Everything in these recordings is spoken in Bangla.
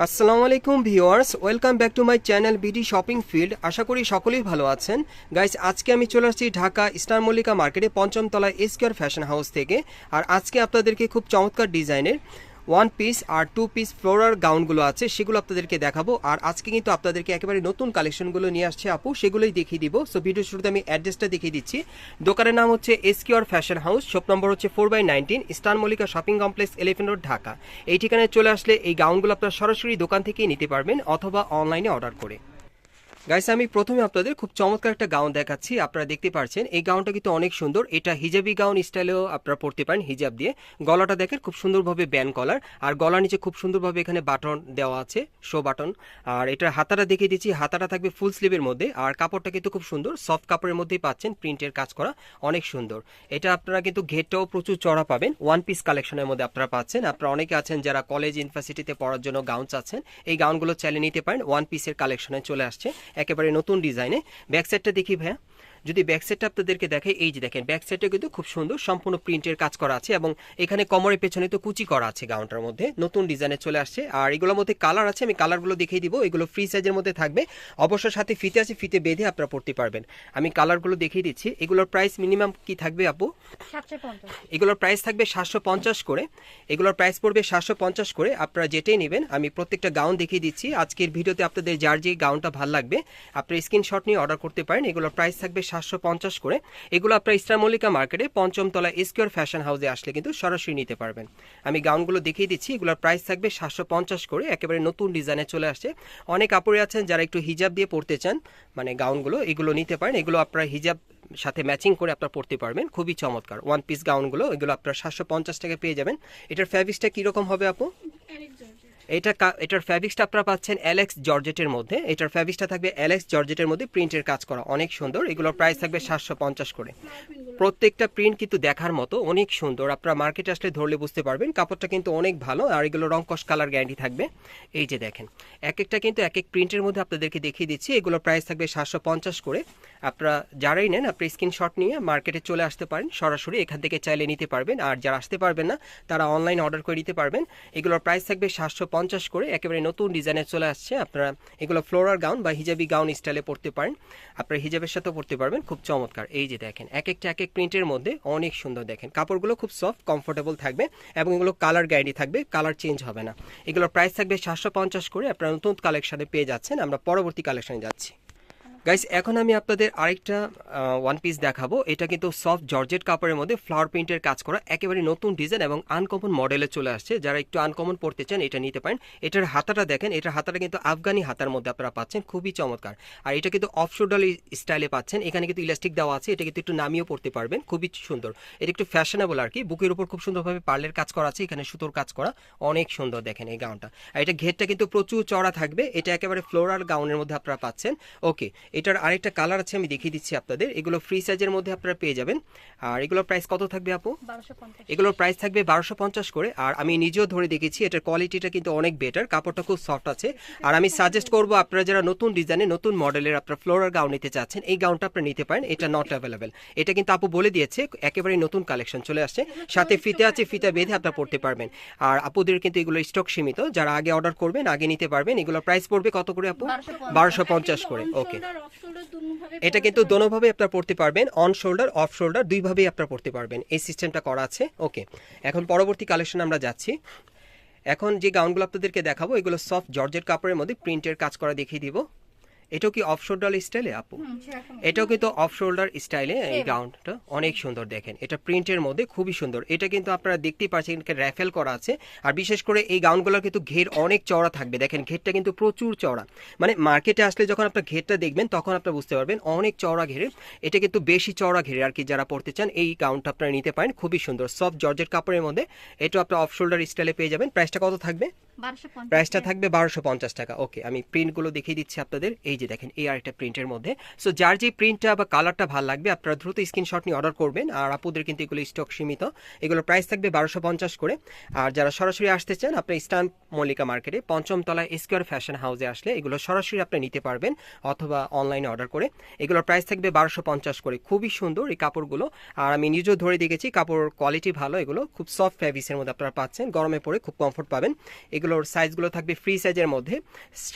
আসসালামু আলাইকুম viewers welcome back to my channel BD shopping field. আশা করি সকলেই ভালো আছেন। গাইস, আজকে আমি চলে আসছি ঢাকা স্টার মল্লিকা মার্কেটে পঞ্চমতলা তলায় এসকিউর ফ্যাশন হাউস থেকে। আর আজকে আপনাদেরকে খুব চমৎকার ডিজাইনের ওয়ান পিস আর টু পিস ফ্লোরার গাউনগুলো আছে, সেগুলো আপনাদেরকে দেখাবো। আর আজকে কিন্তু আপনাদেরকে একেবারে নতুন কালেকশনগুলো নিয়ে আসছে আপু, সেগুলোই দেখিয়ে দিব। সো ভিডিও শুরুতে আমি অ্যাড্রেসটা দেখিয়ে দিচ্ছি। দোকানের নাম হচ্ছে Esquire Fashion House shop number হচ্ছে four by nineteen Star Mallika Shopping Complex Elephant Road Dhaka এই ঠিকানায় চলে আসলে এই গাউনগুলো আপনারা সরাসরি দোকান থেকেই নিতে পারবেন অথবা অনলাইনে অর্ডার করে। গাইস আমি প্রথমে আপনাদের খুব চমৎকার একটা গাউন দেখাচ্ছি। আপনারা দেখতে পাচ্ছেন এই গাউনটা কিন্তু অনেক সুন্দর। এটা হিজাবি গাউন স্টাইলেও আপনারা পড়তে পারেন হিজাব দিয়ে। গলাটা দেখেন, খুব সুন্দরভাবে ব্যান কলার আর গলার নিচে খুব সুন্দরভাবে এখানে বাটন দেওয়া আছে শো বাটন আর এটার হাতাটা দেখিয়ে দিচ্ছি, হাতাটা থাকবে ফুল স্লিভের মধ্যে। আর কাপড়টা কিন্তু খুব সুন্দর সফট কাপড়ের মধ্যেই পাচ্ছেন প্রিন্টের কাজ করা অনেক সুন্দর। এটা আপনারা কিন্তু ঘেরটাও প্রচুর চড়া পাবেন ওয়ান পিস কালেকশনের মধ্যে আপনারা পাচ্ছেন। আপনারা অনেকে আছেন যারা কলেজ ইউনিভার্সিটিতে পড়ার জন্য গাউন চাচ্ছেন, এই গাউনগুলো চাইলে নিতে পারেন ওয়ান পিসের কালেকশনে চলে আসছে। একেবারে নতুন ডিজাইনে। ব্যাক সাইডটা দেখি ভাইয়া। যদি ব্যাক সাইডটা আপনাদেরকে দেখে এই যে দেখেন ব্যাক সাইডটা কিন্তু খুব সুন্দর সম্পূর্ণ প্রিন্টের কাজ করা আছে এবং এখানে কমরের পেছনে তো কুচি করা আছে গাউনটার মধ্যে। নতুন ডিজাইনে চলে আসছে। আর এগুলোর মধ্যে কালার আছে আমি কালারগুলো দেখিয়ে দিব। এগুলো ফ্রি সাইজের মধ্যে থাকবে। অবশ্য সাথে ফিতে আছে ফিতে বেঁধে আপনারা পড়তে পারবেন। আমি কালারগুলো দেখিয়ে দিচ্ছি। এগুলোর প্রাইস মিনিমাম কি থাকবে আপু? এগুলোর প্রাইস থাকবে সাতশো পঞ্চাশ করে। এগুলোর প্রাইস পড়বে সাতশো পঞ্চাশ করে। আপনারা যেটাই নেবেন আমি প্রত্যেকটা গাউন দেখিয়ে দিচ্ছি। আজকের ভিডিওতে আপনাদের যার যে গাউনটা ভালো লাগবে আপনার স্ক্রিনশট নিয়ে অর্ডার করতে পারেন। এগুলোর প্রাইস থাকবে সাতশো পঞ্চাশ করে। এগুলো আপনার ইস্টার মল্লিকা মার্কেটে পঞ্চম তলা স্কোয়ার ফ্যাশন হাউসে আসলে কিন্তু সরাসরি নিতে পারবেন। আমি গাউনগুলো দেখিয়ে দিচ্ছি, এগুলোর প্রাইস থাকবে সাতশো পঞ্চাশ করে, একেবারে নতুন ডিজাইনে চলে আসছে। অনেক কাপড়ে আছেন যারা একটু হিজাব দিয়ে পড়তে চান মানে গাউনগুলো, এগুলো নিতে পারেন। এগুলো আপনার হিজাব সাথে ম্যাচিং করে আপনার পড়তে পারবেন। খুবই চমৎকার। ওয়ান পিস গাউনগুলো, এগুলো আপনার সাতশো পঞ্চাশ টাকা পেয়ে যাবেন। এটার ফ্যাব্রিক্সটা কীরকম হবে আপু? এটা এটার ফ্যাব্রিক্সটা আপনারা পাচ্ছেন অ্যালেক্স জর্জেটের মধ্যে। এটার ফ্যাব্রিক্সটা থাকবে অ্যালেক্স জর্জেটের মধ্যে প্রিন্টের কাজ করা। অনেক সুন্দর। এগুলোর প্রাইস থাকবে সাতশো পঞ্চাশ করে। প্রত্যেকটা প্রিন্ট কিন্তু দেখার মতো অনেক সুন্দর। আপনারা মার্কেটে আসলে ধরলে বুঝতে পারবেন। কাপড়টা কিন্তু অনেক ভালো আর এগুলো রংকশ কালার গ্যারান্টি থাকবে। এই যে দেখেন, এক একটা কিন্তু এক এক প্রিন্টের মধ্যে আপনাদেরকে দেখিয়ে দিচ্ছি। এগুলোর প্রাইস থাকবে সাতশো পঞ্চাশ করে। আপনারা যারাই নেন, আপনি স্ক্রিনশট নিয়ে মার্কেটে চলে আসতে পারেন। সরাসরি এখান থেকে চাইলে নিতে পারবেন। আর যারা আসতে পারবেন না, তারা অনলাইন অর্ডার করে নিতে পারবেন। এগুলোর প্রাইস থাকবে সাতশো পঞ্চাশ করে। একেবারে নতুন ডিজাইনে চলে আসছে। আপনারা এগুলো ফ্লোরার গাউন বা হিজাবি গাউন স্টাইলে পড়তে পারেন। আপনারা হিজাবের সাথেও পড়তে পারবেন। খুব চমৎকার। এই যে দেখেন, এক একটা, এক এক প্রিন্টের মধ্যে অনেক সুন্দর দেখেন। কাপড়গুলো খুব সফট কমফোর্টেবল থাকবে এবং এগুলো কালার গ্যারান্টি থাকবে। কালার চেঞ্জ হবে না। এগুলোর প্রাইস থাকবে সাতশো পঞ্চাশ করে। আপনারা নতুন কালেকশনে পেয়ে যাচ্ছেন। আমরা পরবর্তী কালেকশনে যাচ্ছি। গাইস এখন আমি আপনাদের আরেকটা ওয়ান পিস দেখাবো। এটা কিন্তু সফট জর্জেট কাপড়ের মধ্যে ফ্লাওয়ার প্রিন্টের কাজ করা, একেবারে নতুন ডিজাইন এবং আনকমন মডেলে চলে আসছে। যারা একটু আনকমন পড়তে চান, এটা নিতে পারেন। এটার হাতাটা দেখেন এটার হাতাটা কিন্তু আফগানি হাতার মধ্যে আপনারা পাচ্ছেন, খুবই চমৎকার। আর এটা কিন্তু অফ শোল্ডার স্টাইলে পাচ্ছেন। এখানে কিন্তু ইলাস্টিক দেওয়া আছে, এটা কিন্তু একটু নামিয়েও পড়তে পারবেন, খুবই সুন্দর। এটা একটু ফ্যাশনেবল আর কি, বুকের উপর খুব সুন্দরভাবে পার্লের কাজ করা আছে, এখানে সুতোর কাজ করা, অনেক সুন্দর দেখেন এই গাউনটা আর এটা ঘেরটা কিন্তু প্রচুর চড়া থাকবে, এটা একেবারে ফ্লোরাল গাউনের মধ্যে আপনারা পাচ্ছেন। ওকে এটার আরেকটা কালার আছে আমি দেখিয়ে দিচ্ছি আপনাদের। এগুলো ফ্রি সাইজের মধ্যে আপনারা পেয়ে যাবেন। আর এগুলোর প্রাইস কত থাকবে আপু? এগুলোর প্রাইস থাকবে বারোশো পঞ্চাশ করে। আর আমি নিজেও ধরে দেখেছি এটার কোয়ালিটিটা কিন্তু অনেক বেটার কাপড়টা খুব সফট আছে। আর আমি সাজেস্ট করব আপনারা যারা নতুন ডিজাইনে নতুন মডেলের আপনার ফ্লোরার গাউন নিতে চাচ্ছেন এই গাউনটা আপনারা নিতে পারেন। এটা নট অ্যাভেলেবেল এটা কিন্তু আপু বলে দিয়েছে একেবারে নতুন কালেকশন চলে আসছে। সাথে ফিতে আছে ফিতে বেঁধে আপনারা পড়তে পারবেন। আর আপুদের কিন্তু এগুলো স্টক সীমিত। যারা আগে অর্ডার করবেন আগে নিতে পারবেন। এগুলোর প্রাইস পড়বে কত করে আপু? বারোশো পঞ্চাশ। করে। ওকে এটা কিন্তু দোনোভাবে আপনারা পড়তে পারবেন অন শোল্ডার অফ শোল্ডার দুইভাবেই আপনারা পড়তে পারবেন। এই সিস্টেমটা করা আছে। ওকে এখন পরবর্তী কালেকশন আমরা যাচ্ছি। এখন যে গাউনগুলো আপনাদেরকে দেখাবো এগুলো সফট জর্জেট কাপড়ের মধ্যে প্রিন্টের কাজ করা দেখিয়ে দিব। এটাও কি অফ শোল্ডার স্টাইলে আপু? এটাও কিন্তু অফ শোল্ডার স্টাইলে এই গাউনটা অনেক সুন্দর দেখেন। এটা প্রিন্টের মধ্যে খুবই সুন্দর। এটা কিন্তু আপনারা দেখতেই পাচ্ছেন র্যাফেল করা আছে। আর বিশেষ করে এই গাউনগুলোর কিন্তু ঘের অনেক চওড়া থাকবে। দেখেন ঘেরটা কিন্তু প্রচুর চওড়া। মানে মার্কেটে আসলে যখন আপনার ঘেরটা দেখবেন তখন আপনারা বুঝতে পারবেন অনেক চওড়া ঘেরে এটা কিন্তু বেশি চওড়া ঘেরে আর কি যারা পড়তে চান এই গাউনটা আপনারা নিতে পারেন। খুবই সুন্দর। সফট জর্জের কাপড়ের মধ্যে এটা আপনার অফ শোল্ডার স্টাইলে পেয়ে যাবেন। প্রাইসটা কত থাকবে? প্রাইসটা থাকবে বারোশো পঞ্চাশ টাকা। ওকে আমি প্রিন্টগুলো দেখিয়ে দিচ্ছি আপনাদের। এই যে দেখেন এই আরেকটা প্রিন্টের মধ্যে। সো যার যে প্রিন্টটা বা কালারটা ভালো লাগবে আপনারা দ্রুত স্ক্রিনশট নিয়ে অর্ডার করবেন। আর আপুদের কিন্তু এগুলো স্টক সীমিত। এগুলোর প্রাইস থাকবে বারোশো পঞ্চাশ করে। আর যারা সরাসরি আসতে চান আপনি ইস্টার্ন মল্লিকা মার্কেটে পঞ্চম তলায় স্কোয়ার ফ্যাশন হাউসে আসলে এগুলো সরাসরি আপনি নিতে পারবেন অথবা অনলাইনে অর্ডার করে। এগুলোর প্রাইস থাকবে বারোশো পঞ্চাশ করে। খুবই সুন্দর এই কাপড়গুলো। আর আমি নিজেও ধরে দেখেছি কাপড় কোয়ালিটি ভালো। এগুলো খুব সফট ফ্যাব্রিক্সের মধ্যে আপনারা পাচ্ছেন। গরমে পরে খুব কমফোর্ট পাবেন। এগুলো এগুলোর সাইজগুলো থাকবে ফ্রি সাইজের মধ্যে।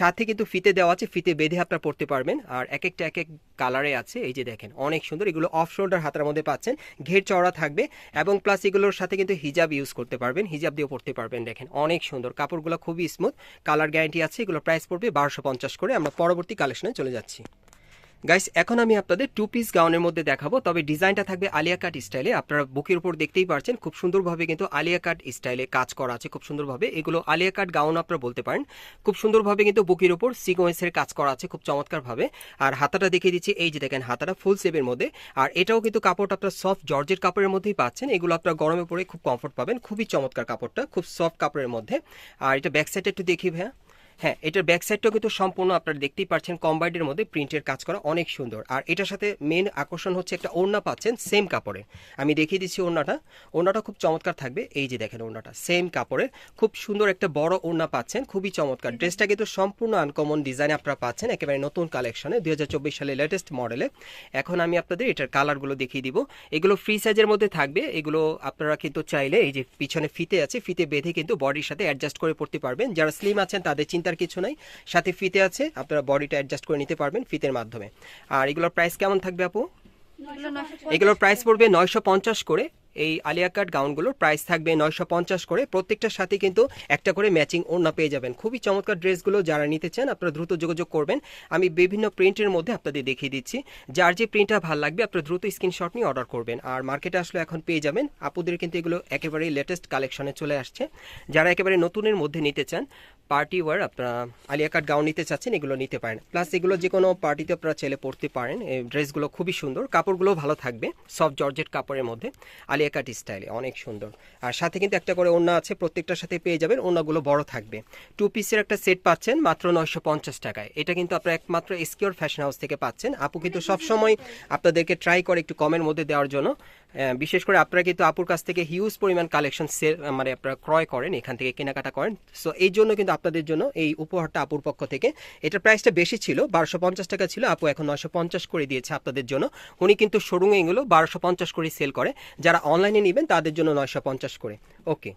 সাথে কিন্তু ফিতে দেওয়া আছে, ফিতে বেঁধে আপনারা পড়তে পারবেন। আর এক একটা, এক এক কালারে আছে, এই যে দেখেন, অনেক সুন্দর। এগুলো অফ শোল্ডার হাতার মধ্যে পাচ্ছেন। ঘের চওড়া থাকবে এবং প্লাস এগুলোর সাথে কিন্তু হিজাব ইউজ করতে পারবেন। হিজাব দিয়েও পড়তে পারবেন, দেখেন, অনেক সুন্দর। কাপড়গুলো খুবই স্মুথ কালার গ্যারান্টি আছে, এগুলো প্রাইস পড়বে বারোশো পঞ্চাশ করে। আমরা পরবর্তী কালেকশনে চলে যাচ্ছি। গাইস এখন আমি আপনাদের টু পিস গাউনের মধ্যে দেখাবো, তবে ডিজাইনটা থাকবে আলিয়া কাট স্টাইলে আপনারা বুকের উপর দেখতেই পারছেন, খুব সুন্দরভাবে কিন্তু আলিয়া কাট স্টাইলে কাজ করা আছে, খুব সুন্দরভাবে। এগুলো আলিয়া কাট গাউন আপনারা বলতে পারেন। খুব সুন্দরভাবে কিন্তু বুকের উপর সিকোয়েন্সের কাজ করা আছে, খুব চমৎকারভাবে। আর হাতাটা দেখিয়ে দিচ্ছি, এই যে দেখেন, হাতাটা ফুল সেভের মধ্যে। আর এটাও কিন্তু কাপড়টা আপনারা সফট জর্জের কাপড়ের মধ্যেই পাচ্ছেন। এগুলো আপনারা গরমে পরে খুব কমফোর্ট পাবেন। খুবই চমৎকার কাপড়টা, খুব সফট কাপড়ের মধ্যে। আর এটা ব্যাক সাইডটা একটু দেখি ভাইয়া। হ্যাঁ এটার ব্যাক সাইডটাও কিন্তু সম্পূর্ণ আপনারা দেখতেই পাচ্ছেন কম্বাইডের মধ্যে প্রিন্টের কাজ করা অনেক সুন্দর। আর এটার সাথে মেন আকর্ষণ হচ্ছে একটা ওড়না পাচ্ছেন সেম কাপড়ে। আমি দেখিয়ে দিচ্ছি ওড়নাটা। ওড়নাটা খুব চমৎকার থাকবে। এই যে দেখেন ওড়নাটা সেম কাপড়ের খুব সুন্দর একটা বড় ওড়না পাচ্ছেন, খুবই চমৎকার। ড্রেসটা কিন্তু সম্পূর্ণ আনকমন ডিজাইন আপনারা পাচ্ছেন, একেবারে নতুন কালেকশনে দুই হাজার চব্বিশ সালে লেটেস্ট মডেলে এখন আমি আপনাদের এটার কালারগুলো দেখিয়ে দিব। এগুলো ফ্রি সাইজের মধ্যে থাকবে। এগুলো আপনারা কিন্তু চাইলে এই যে পিছনে ফিতে আছে, ফিতে বেঁধে কিন্তু বডির সাথে অ্যাডজাস্ট করে পড়তে পারবেন। যারা স্লিম আছেন, তাদের চিন্তার কিছু নাই। সাথে ফিতে আছে, আপনারা বডিটা অ্যাডজাস্ট করে নিতে পারবেন ফিতের মাধ্যমে। আর এগুলোর প্রাইস কেমন থাকবে আপু? এগুলো এগুলোর প্রাইস পড়বে নয়শো পঞ্চাশ করে। এই আলিয়া কাট গাউনগুলোর প্রাইস থাকবে নয়শো পঞ্চাশ করে। প্রত্যেকটার সাথে কিন্তু একটা করে ম্যাচিং ওড়না পেয়ে যাবেন। খুবই চমৎকার ড্রেসগুলো যারা নিতে চান, আপনারা দ্রুত যোগাযোগ করবেন। আমি বিভিন্ন প্রিন্টের মধ্যে আপনাদের দেখিয়ে দিচ্ছি। যার যে প্রিন্টটা ভালো লাগবে, আপনারা দ্রুত স্ক্রিনশট নিয়ে অর্ডার করবেন। আর মার্কেটে আসলে এখন পেয়ে যাবেন। আপুদের কিন্তু এগুলো একেবারেই লেটেস্ট কালেকশনে চলে আসছে। যারা একেবারে নতুনের মধ্যে নিতে চান পার্টি ওয়ার আপনারা আলিয়া কাট গাউন নিতে চাচ্ছেন, এগুলো নিতে পারেন। প্লাস এগুলো যে কোনো পার্টিতে আপনারা ছেলে পড়তে পারেন। এই ড্রেসগুলো খুবই সুন্দর। কাপড়গুলো ভালো থাকবে সব জর্জেট কাপড়ের মধ্যে, আলিয়া কাট স্টাইলে, অনেক সুন্দর। আর সাথে কিন্তু একটা করে ওড়না আছে, প্রত্যেকটার সাথে পেয়ে যাবেন, ওড়নাগুলো বড় থাকবে। টু পিসের একটা সেট পাচ্ছেন, মাত্র নয়শো পঞ্চাশ টাকায়। এটা কিন্তু আপনারা একমাত্র এসকিওর ফ্যাশন হাউস থেকে পাচ্ছেন। আপু কিন্তু সবসময় আপনাদেরকে ট্রাই করে একটু কমের মধ্যে দেওয়ার জন্য। বিশেষ করে আপনারা কিন্তু আপুর কাছ থেকে হিউজ পরিমাণ কালেকশন সেল মানে আপনারা ক্রয় করেন, এখান থেকে কেনাকাটা করেন। সো এই জন্য কিন্তু আপনাদের জন্য এই উপহারটা আপুর পক্ষ থেকে, এটার প্রাইসটা বেশি ছিল, বারোশো পঞ্চাশ টাকা ছিল, আপু এখন নশো পঞ্চাশ করে দিয়েছে আপনাদের জন্য। উনি কিন্তু শোরুমে এগুলো বারোশো পঞ্চাশ করে সেল করে। যারা অনলাইনে নেবেন তাদের জন্য নয়শো পঞ্চাশ করে। ওকে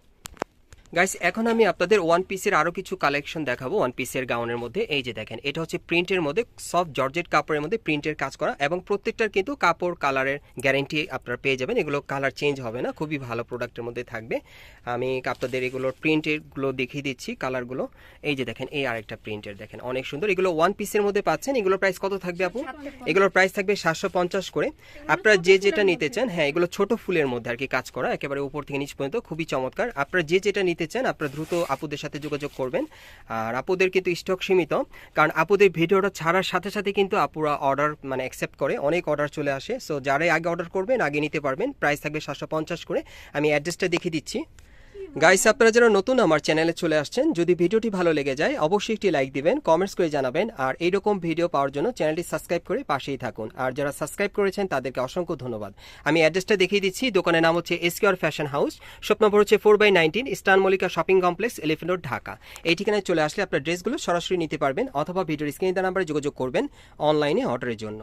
গাইস এখন আমি আপনাদের ওয়ান পিসের আরও কিছু কালেকশন দেখাবো ওয়ান পিসের গাউনের মধ্যে। এই যে দেখেন এটা হচ্ছে প্রিন্টের মধ্যে সফট জর্জেট কাপড়ের মধ্যে প্রিন্টের কাজ করা এবং প্রত্যেকটার কিন্তু কাপড় কালারের গ্যারেন্টি আপনারা পেয়ে যাবেন। এগুলো কালার চেঞ্জ হবে না খুবই ভালো প্রোডাক্টের মধ্যে থাকবে। আমি আপনাদের এগুলোর প্রিন্টেরগুলো দেখিয়ে দিচ্ছি কালারগুলো এই যে দেখেন এই আরেকটা প্রিন্টের দেখেন অনেক সুন্দর। এগুলো ওয়ান পিসের মধ্যে পাচ্ছেন। এগুলোর প্রাইস কত থাকবে আপু? এগুলোর প্রাইস থাকবে সাতশো পঞ্চাশ করে। আপনারা যে যেটা নিতে চান হ্যাঁ এগুলো ছোট ফুলের মধ্যে আর কি কাজ করা একেবারে উপর থেকে নিচ পর্যন্ত খুবই চমৎকার। আপনারা যে যেটা নিতে চান, আপনারা দ্রুত আপুদের সাথে যোগাযোগ করবেন। আর আপুদের কিন্তু স্টক সীমিত, কারণ আপুদের ভিডিওটা ছাড়ার সাথে সাথে কিন্তু আপুরা অর্ডার মানে অ্যাকসেপ্ট করে, অনেক অর্ডার চলে আসে। সো যারাই আগে অর্ডার করবেন, আগে নিতে পারবেন। প্রাইস থাকবে সাতশো পঞ্চাশ করে। আমি অ্যাড্রেসটা দেখিয়ে দিচ্ছি। গাইস আপনারা যারা নতুন আমার চ্যানেলে চলে আসছেন, যদি ভিডিওটি ভালো লেগে যায়, অবশ্যই একটি লাইক দিবেন কমেন্টস করে জানাবেন, আর এইরকম ভিডিও পাওয়ার জন্য চ্যানেলটি সাবস্ক্রাইব করে পাশেই থাকুন। আর যারা সাবস্ক্রাইব করেছেন, তাদেরকে অসংখ্য ধন্যবাদ। আমি অ্যাড্রেসটা দেখিয়ে দিচ্ছি, দোকানের নাম হচ্ছে Esquire Fashion House shop number হচ্ছে four by nineteen Eastern Mallika Shopping Complex Elephant Road Dhaka এই ঠিকানায় চলে আসলে আপনার ড্রেসগুলো সরাসরি নিতে পারবেন, অথবা ভিডিওর স্ক্রিনে নাম্বারে যোগাযোগ করবেন অনলাইনে অর্ডারের জন্য।